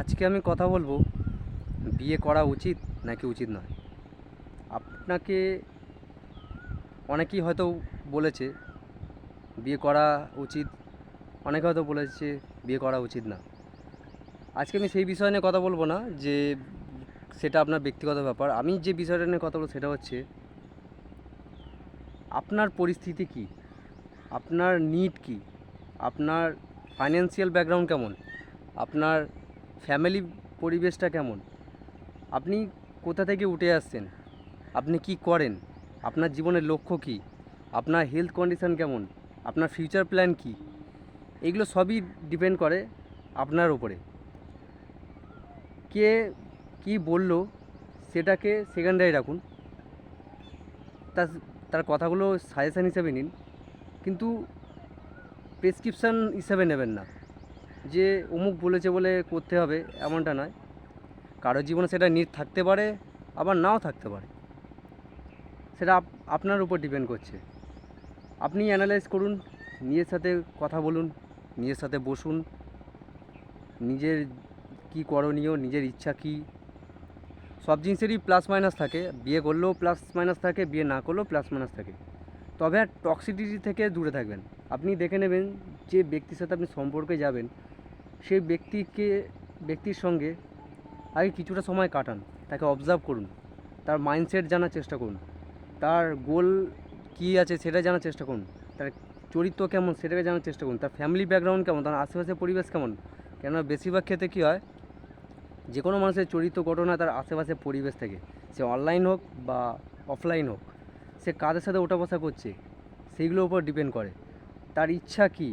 আজকে আমি কথা বলব, বিয়ে করা উচিত নাকি উচিত নয়? আপনাকে অনেকেই হয়তো বলেছে, বিয়ে করা উচিত, অনেকে হয়তো বলেছে বিয়ে করা উচিত না। আজকে আমি সেই বিষয় নিয়ে কথা বলব না, যে সেটা আপনার ব্যক্তিগত ব্যাপার। আমি যে বিষয়টা নিয়ে কথা বলব সেটা হচ্ছে, আপনার পরিস্থিতি কি? আপনার নিড কি? আপনার ফাইন্যান্সিয়াল ব্যাকগ্রাউন্ড কেমন? আপনার ফ্যামিলি পরিবেশটা কেমন? আপনি কোথা থেকে উঠে আসছেন? আপনি কি করেন? আপনার জীবনের লক্ষ্য কি? আপনার হেলথ কন্ডিশন কেমন? আপনার ফিউচার প্ল্যান কি? এগুলো সবই ডিপেন্ড করে আপনার উপরে। কে কি বলল সেটাকে সেকেন্ডারি রাখুন। তার তার কথাগুলো সাজেশান হিসেবে নিন। কিন্তু প্রেসক্রিপশান হিসেবে নেবেন না। যে অমুক বলেছে বলে করতে হবে এমনটা নয়। কারও জীবনে সেটা নিট থাকতে পারে, আবার নাও থাকতে পারে। সেটা আপ- আপনার উপর ডিপেন্ড করছে। আপনি অ্যানালাইজ করুন, নিজের সাথে কথা বলুন, নিজের সাথে বসুন, নিজের কি করণীয়, নিজের ইচ্ছা কী। সব জিনিসেরই প্লাস মাইনাস থাকে। বিয়ে করলেও প্লাস মাইনাস থাকে, বিয়ে না করলেও প্লাস মাইনাস থাকে। তবে আর টক্সিডিটি থেকে দূরে থাকবেন। আপনি দেখে নেবেন যে ব্যক্তির সাথে আপনি সম্পর্কে যাবেন সেই ব্যক্তিকে, ব্যক্তির সঙ্গে আগে কিছুটা সময় কাটান, তাকে অবজার্ভ করুন, তার মাইন্ডসেট জানার চেষ্টা করুন, তার গোল কী আছে সেটা জানার চেষ্টা করুন, তার চরিত্র কেমন সেটাকে জানার চেষ্টা করুন, তার ফ্যামিলি ব্যাকগ্রাউন্ড কেমন, তার আশেপাশের পরিবেশ কেমন। কেননা বেশিরভাগ ক্ষেত্রে কী হয় যে কোনো মানুষের চরিত্র ঘটনা তার আশেপাশের পরিবেশ থেকে, সে অনলাইন হোক বা অফলাইন হোক, সে কাদের সাথে ওঠা বসা করছে সেইগুলোর উপর ডিপেন্ড করে। তার ইচ্ছা কী,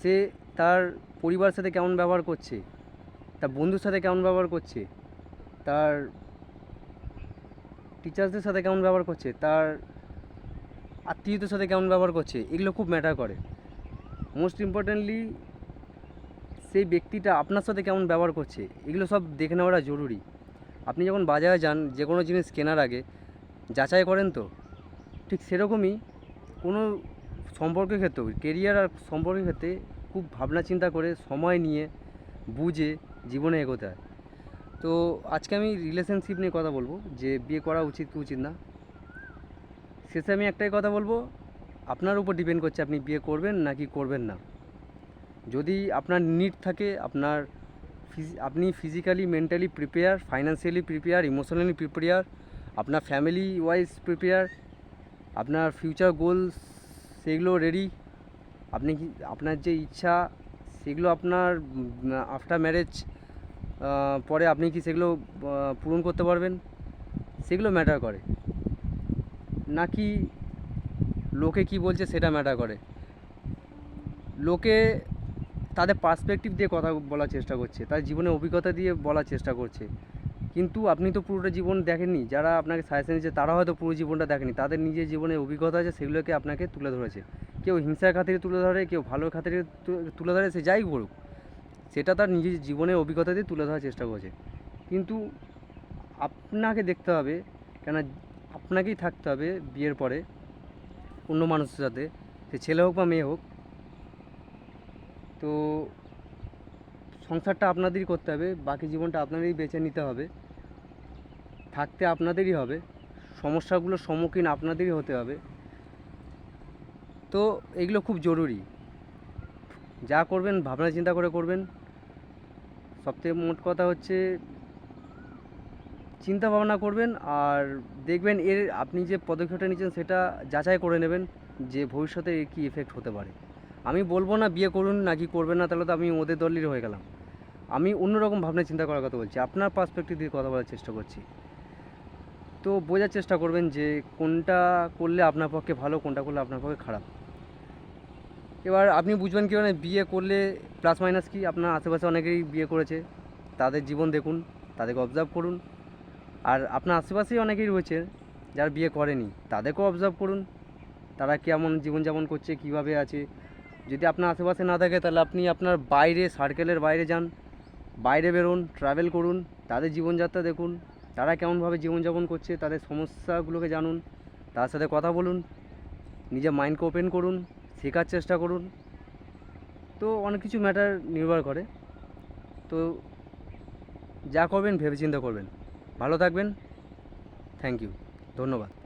সে তার পরিবারের সাথে কেমন ব্যবহার করছে? তার বন্ধুর সাথে কেমন ব্যবহার করছে? তার টিচার্সদের সাথে কেমন ব্যবহার করছে? তার আত্মীয়দের সাথে কেমন ব্যবহার করছে? এগুলো খুব ম্যাটার করে। মোস্ট ইম্পর্ট্যান্টলি সেই ব্যক্তিটা আপনার সাথে কেমন ব্যবহার করছে? এগুলো সব দেখে নেওয়াটা জরুরি। আপনি যখন বাজারে যান যে কোনো জিনিস কেনার আগে, যাচাই করেন তো? ঠিক সেরকমই কোনো সম্পর্কের ক্ষেত্রেও কেরিয়ার আর সম্পর্কের ক্ষেত্রে খুব ভাবনা চিন্তা করে, সময় নিয়ে বুঝে জীবনে এগোতে হয়। তো আজকে আমি রিলেশনশিপ নিয়ে কথা বলব, যে বিয়ে করা উচিত কি উচিত না। শেষে আমি একটাই কথা বলব, আপনার উপর ডিপেন্ড করছে আপনি বিয়ে করবেন নাকি করবেন না। যদি আপনার নিড থাকে, আপনার আপনি physically mentally prepare financially prepare emotionally prepare আপনার ফ্যামিলি ওয়াইজ প্রিপেয়ার আপনার ফিউচার গোলস সেগুলো রেডি আপনি কি, আপনার যে ইচ্ছা, সেগুলো আপনার আফটার ম্যারেজ পরে আপনি কি সেগুলো পূরণ করতে পারবেন? সেগুলো ম্যাটার করে। নাকি লোকে কি বলছে সেটা ম্যাটার করে? লোকে তাদের পার্সপেক্টিভ দিয়ে কথা বলার চেষ্টা করছে, তার জীবনের অভিজ্ঞতা দিয়ে বলার চেষ্টা করছে। কিন্তু আপনি তো পুরোটা জীবন দেখেননি। যারা আপনাকে সাজেশন দিচ্ছে তারা হয়তো পুরো জীবনটা দেখেনি। তাদের নিজের জীবনের অভিজ্ঞতা আছে, সেগুলোকে আপনাকে তুলে ধরেছে। কেউ হিংসার খাতিরে তুলে ধরে, কেউ ভালোর খাতিরে তুলে ধরে, সে যাই করুক সেটা তার নিজের জীবনের অভিজ্ঞতা দিয়ে তুলে ধরার চেষ্টা করছে। কিন্তু আপনাকে দেখতে হবে কেন আপনাকেই থাকতে হবে বিয়ের পরে অন্য মানুষের সাথে। সে ছেলে হোক বা মেয়ে হোক। তো সংসারটা আপনাদেরই করতে হবে, বাকি জীবনটা আপনাদেরই বেছে নিতে হবে। থাকতে আপনাদেরই হবে। সমস্যাগুলোর সম্মুখীন আপনাদেরই হতে হবে। তো এগুলো খুব জরুরি। যা করবেন, ভাবনা চিন্তা করে করবেন। সবথেকে মোট কথা হচ্ছে, চিন্তা ভাবনা করবেন আর দেখবেন এর আপনি যে পদক্ষেপটা নিচ্ছেন সেটা যাচাই করে নেবেন যে ভবিষ্যতে এর কী এফেক্ট হতে পারে। আমি বলব না বিয়ে করুন নাকি করবেন না, তাহলে তো আমি ওদের দলেরই হয়ে গেলাম। আমি অন্যরকম ভাবনা চিন্তা করার কথা বলছি। আপনার পার্সপেক্টিভ দিয়ে কথা বলার চেষ্টা করছি। তো বোঝার চেষ্টা করবেন যে কোনটা করলে আপনার পক্ষে ভালো, কোনটা করলে আপনার পক্ষে খারাপ। এবার আপনি বুঝবেন কি মানে বিয়ে করলে প্লাস মাইনাস কি? আপনার আশেপাশে অনেকেই বিয়ে করেছে। তাদের জীবন দেখুন, তাদেরকে অবজার্ভ করুন। আর আপনার আশেপাশেই অনেকেই রয়েছে যারা বিয়ে করেনি, তাদেরকেও অবজার্ভ করুন। তারা কেমন জীবনযাপন করছে, কীভাবে আছে? যদি আপনার আশেপাশে না থাকে, তাহলে আপনি আপনার বাইরে সার্কেলের বাইরে যান। বাইরে বেরোন ট্রাভেল করুন, তাদের জীবনযাত্রা দেখুন। তারা কেমনভাবে জীবনযাপন করছে, তাদের সমস্যাগুলোকে জানুন, তার সাথে কথা বলুন, নিজের মাইন্ডকে ওপেন করুন, শেখার চেষ্টা করুন। তো অনেক কিছু ম্যাটার নির্ভর করে। তো যা করবেন, ভেবেচিন্তা করবেন। ভালো থাকবেন। থ্যাংক ইউ ধন্যবাদ।